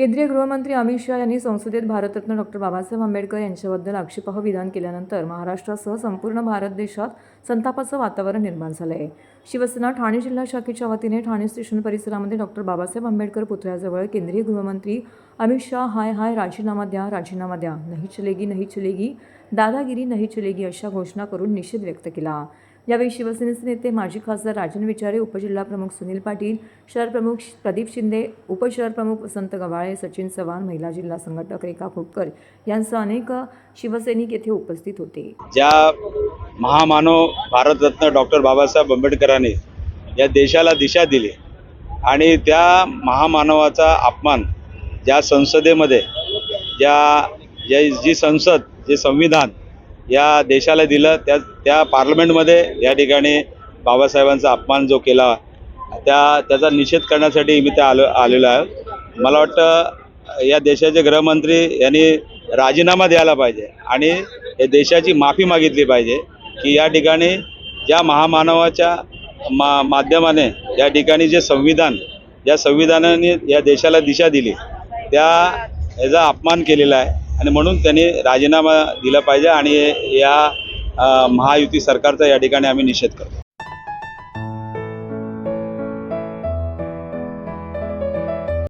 केंद्रीय गृहमंत्री अमित शहा यांनी संसदेत भारतरत्न डॉक्टर बाबासाहेब आंबेडकर यांच्याबद्दल आक्षेपाह विधान केल्यानंतर महाराष्ट्रासह संपूर्ण भारत देशात संतापाचं वातावरण निर्माण झालं आहे शिवसेना ठाणे जिल्हा शाखेच्या वतीने ठाणे स्टेशन परिसरामध्ये डॉक्टर बाबासाहेब आंबेडकर पुतळ्याजवळ केंद्रीय गृहमंत्री अमित शहा हाय हाय राजीनामा द्या राजीनामा द्या नाही चलेगी नाही चलेगी दादागिरी नाही चलेगी अशा घोषणा करून निषेध व्यक्त केला. यावेळी शिवसेनेचे नेते माजी खासदार राजन विचारे उपजिल्हाप्रमुख सुनील पाटील शहरप्रमुख प्रदीप शिंदे उपशहरप्रमुख वसंत गवाळे सचिन चव्हाण महिला जिल्हा संघटक रेखा खोपकर यांसह अनेक शिवसैनिक येथे उपस्थित होते. ज्या महामानव भारतरत्न डॉक्टर बाबासाहेब आंबेडकरांनी या देशाला दिशा दिली आणि त्या महामानवाचा अपमान ज्या संसदेमध्ये ज्या ज्या जी संसद जे संविधान या देशाला दिलं. त्या त्या पार्लमेंटमध्ये या ठिकाणी बाबासाहेबांचा अपमान जो केला त्या त्याचा निषेध करण्यासाठी मी त्या आलो आलेलो आहे. मला वाटतं या देशाचे गृहमंत्री यांनी राजीनामा द्यायला पाहिजे आणि या देशाची माफी मागितली पाहिजे की या ठिकाणी ज्या महामानवाच्या मा माध्यमाने या ठिकाणी जे संविधान ज्या संविधानाने या देशाला दिशा दिली त्या याचा अपमान केलेला आहे. आणि म्हणून त्यांनी राजीनामा दिला पाहिजे आणि या महायुती सरकारचा या ठिकाणी आम्ही निषेध करतो.